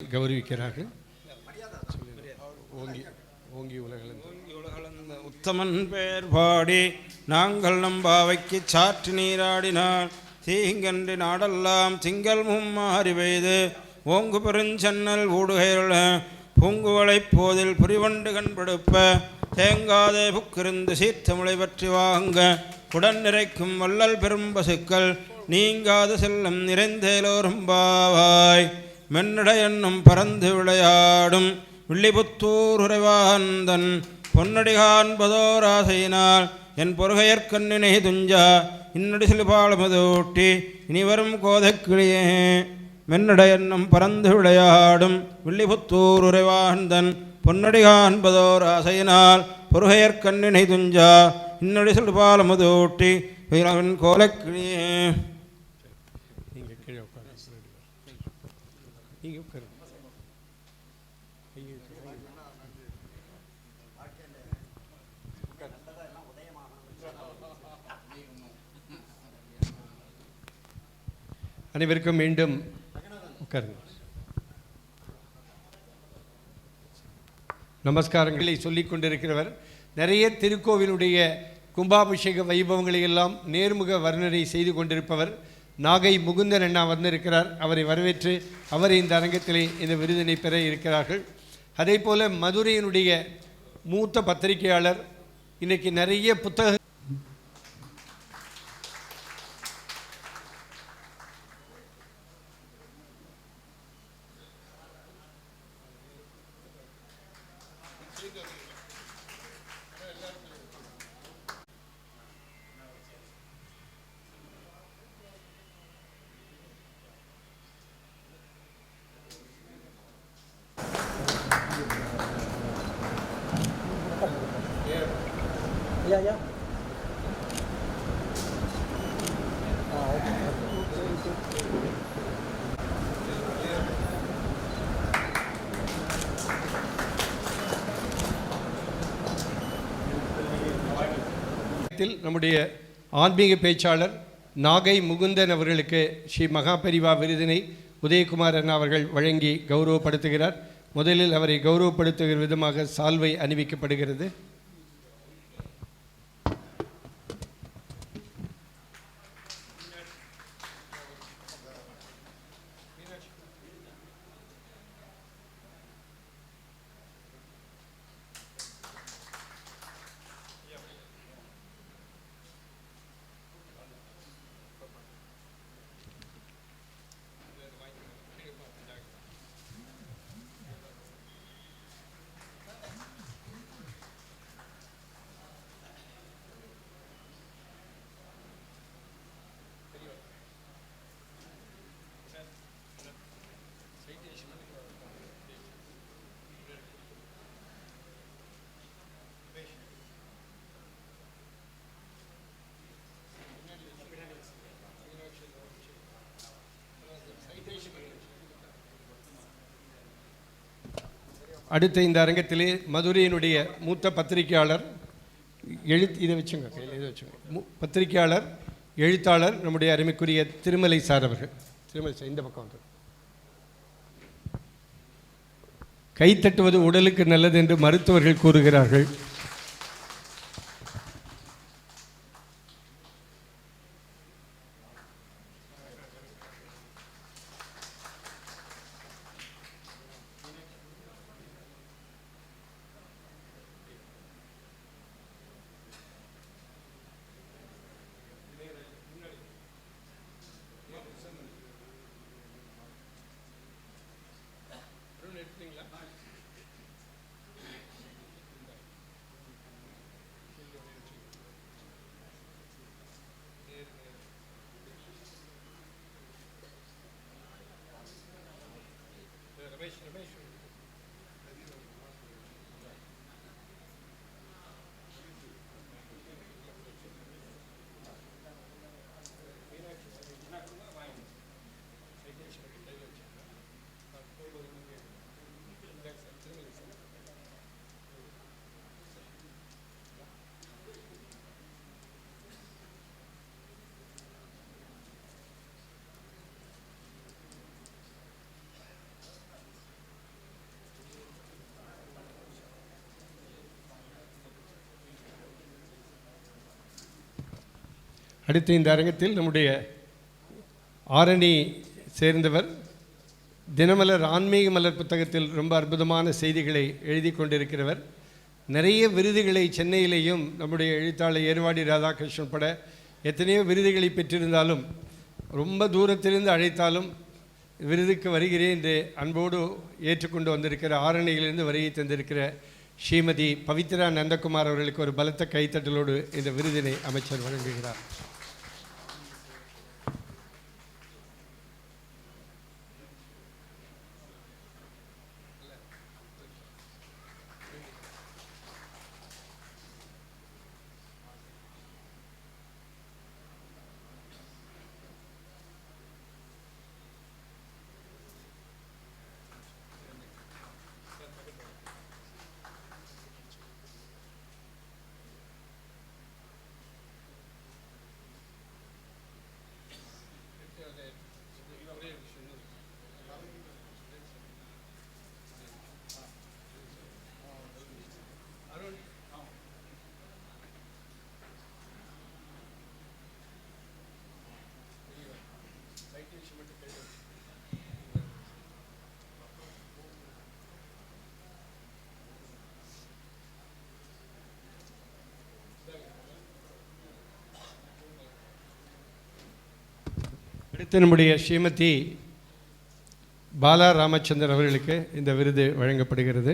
கௌரவிக்கிறார்கள். ஓங்கி ஓங்கி உலகளந்த. உத்தமன் பேர் பாடி நாங்கள் நம்பாவைக்கு சாற்று நீராடினார் தீங்கன்று நாடெல்லாம் திங்கள் மும்மாறி பெய்து ஓங்கு பெருஞ்சன்னல் ஊடுகையுள்ள பூங்குவளைப் போதில் புரிவண்டு கண்படுப்ப தேங்காதே புக்கிருந்து சீர்த்தமிழை பற்றி வாங்க உடன் நிறைக்கும் வள்ளல் பெரும் பசுக்கள் நீங்காது செல்லும் நிறைந்தேலோரும் பாவாய். மென்னட என்னும் பறந்து விளையாடும் வில்லிபுத்தூர் உறைவாந்தன் பொன்னடி காண்பதோர் ஆசையினால் என் பொறுகையற்கண்ணினை துஞ்சா இன்னடி சிலுபாளமதூட்டி இனிவரும் கோதைக்கிளியே மென்னட என்னும் பறந்து விளையாடும் வில்லிபுத்தூர் உறைவாந்தன் பொன்னடி காண்பதோர் ஆசையினால் பொறுகையற்கண்ணினை துஞ்சா இன்னடி சிலுபாளமதூட்டி ஊட்டி கோலக்கிளியே நீங்கள் கீழே உட்காருங்க நீங்கள் உட்காருங்க அனைவருக்கும் மீண்டும் உட்காருங்க. நமஸ்காரங்களை சொல்லிக் கொண்டிருக்கிறவர். நிறைய திருக்கோவிலுடைய கும்பாபிஷேக வைபவங்களை எல்லாம் நேர்முக வர்ணனை செய்து கொண்டிருப்பவர் நாகை முகுந்தன் அண்ணா வந்திருக்கிறார். அவரை வரவேற்று அவர் இந்த அரங்கத்திலே இந்த விருதினை பெற இருக்கிறார்கள். அதே போல மதுரையினுடைய மூத்த பத்திரிகையாளர் இன்னைக்கு நிறைய புத்தக 야야 நேரத்தில் நம்முடைய ஆன்மீக பேச்சாளர் நாகை முகுந்தன் அவர்களுக்கு ஸ்ரீ மகாபரிவா விருதினை உதயகுமார் அண்ணா அவர்கள் வழங்கி கௌரவப்படுத்துகிறார். முதலில் அவரை கௌரவப்படுத்துகிற விதமாக சால்வை அணிவிக்கப்படுகிறது. அடுத்த இந்த அரங்கத்திலே மதுரையினுடைய மூத்த பத்திரிகையாளர் எழுத் இதை வச்சுங்க கையில் இதை வச்சுங்க. பத்திரிகையாளர் எழுத்தாளர் நம்முடைய அருமைக்குரிய திருமலை சார் அவர்கள். திருமலை சார் இந்த பக்கம் வந்து. கை தட்டுவது உடலுக்கு நல்லது என்று மருத்துவர்கள் கூறுகிறார்கள். information to. அடுத்து இந்த அரங்கத்தில் நம்முடைய ஆரணி சேர்ந்தவர் தினமலர் ஆன்மீக மலர் புத்தகத்தில் ரொம்ப அற்புதமான செய்திகளை எழுதி கொண்டிருக்கிறவர். நிறைய விருதுகளை சென்னையிலேயும் நம்முடைய எழுத்தாளர் ஏர்வாடி ராதாகிருஷ்ணன் பட எத்தனையோ விருதுகளை பெற்றிருந்தாலும் ரொம்ப தூரத்திலிருந்து அழைத்தாலும் விருதுக்கு வருகிறேன் என்று அன்போடு ஏற்றுக்கொண்டு வந்திருக்கிற ஆரணியிலிருந்து வருகை தந்திருக்கிற ஸ்ரீமதி பவித்ரா நந்தகுமார் அவர்களுக்கு ஒரு பலத்த கைத்தட்டலோடு இந்த விருதினை அமைச்சர் வழங்குகிறார். அடுத்து நம்முடைய ஸ்ரீமதி பாலா ராமச்சந்திரன் அவர்களுக்கு இந்த விருது வழங்கப்படுகிறது.